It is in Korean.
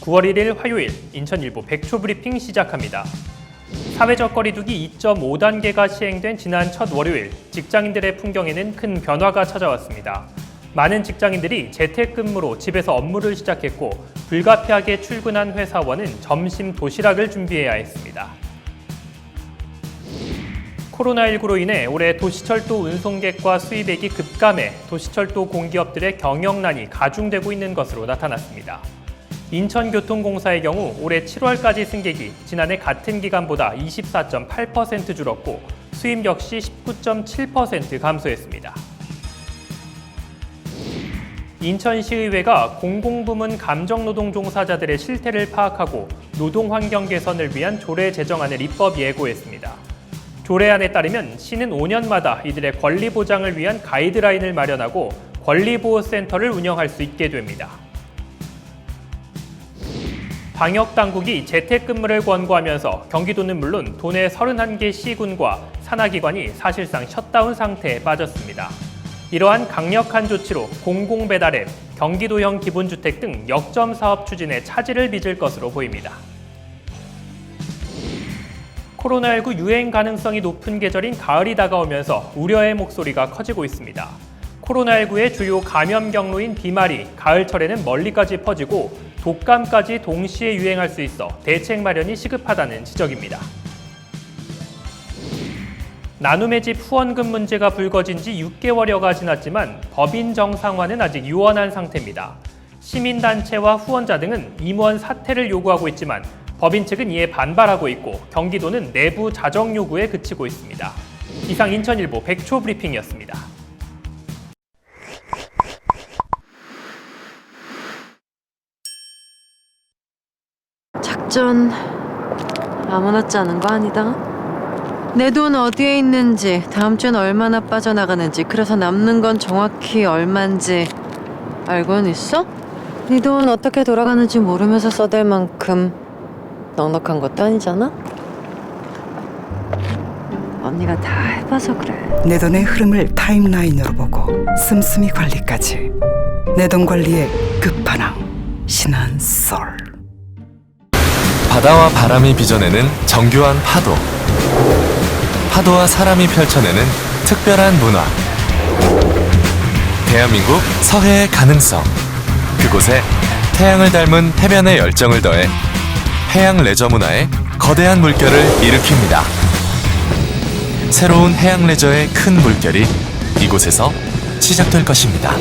9월 1일 화요일 인천일보 백초 브리핑 시작합니다. 사회적 거리두기 2.5단계가 시행된 지난 첫 월요일 직장인들의 풍경에는 큰 변화가 찾아왔습니다. 많은 직장인들이 재택근무로 집에서 업무를 시작했고 불가피하게 출근한 회사원은 점심 도시락을 준비해야 했습니다. 코로나19로 인해 올해 도시철도 운송객과 수입액이 급감해 도시철도 공기업들의 경영난이 가중되고 있는 것으로 나타났습니다. 인천교통공사의 경우 올해 7월까지 승객이 지난해 같은 기간보다 24.8% 줄었고 수입 역시 19.7% 감소했습니다. 인천시의회가 공공부문 감정노동 종사자들의 실태를 파악하고 노동 환경 개선을 위한 조례 제정안을 입법 예고했습니다. 조례안에 따르면 시는 5년마다 이들의 권리 보장을 위한 가이드라인을 마련하고 권리보호센터를 운영할 수 있게 됩니다. 방역 당국이 재택근무를 권고하면서 경기도는 물론 도내 31개 시군과 산하기관이 사실상 셧다운 상태에 빠졌습니다. 이러한 강력한 조치로 공공배달앱, 경기도형 기본주택 등 역점 사업 추진에 차질을 빚을 것으로 보입니다. 코로나19 유행 가능성이 높은 계절인 가을이 다가오면서 우려의 목소리가 커지고 있습니다. 코로나19의 주요 감염 경로인 비말이 가을철에는 멀리까지 퍼지고 독감까지 동시에 유행할 수 있어 대책 마련이 시급하다는 지적입니다. 나눔의 집 후원금 문제가 불거진 지 6개월여가 지났지만 법인 정상화는 아직 유언한 상태입니다. 시민단체와 후원자 등은 임원 사퇴를 요구하고 있지만 법인 측은 이에 반발하고 있고 경기도는 내부 자정 요구에 그치고 있습니다. 이상 인천일보 백초 브리핑이었습니다. 작전 아무렇지 않은 거 아니다. 내 돈 어디에 있는지, 다음 주엔 얼마나 빠져나가는지, 그래서 남는 건 정확히 얼만지 알고는 있어? 네 돈 어떻게 돌아가는지 모르면서 써댈 만큼 넉넉한 것도 아니잖아. 언니가 다 해봐서 그래. 내 돈의 흐름을 타임라인으로 보고 씀씀이 관리까지 내 돈 관리의 끝판왕 신한 솔 바다와 바람이 빚어내는 정교한 파도. 파도와 사람이 펼쳐내는 특별한 문화. 대한민국 서해의 가능성. 그곳에 태양을 닮은 해변의 열정을 더해 해양 레저 문화의 거대한 물결을 일으킵니다. 새로운 해양 레저의 큰 물결이 이곳에서 시작될 것입니다.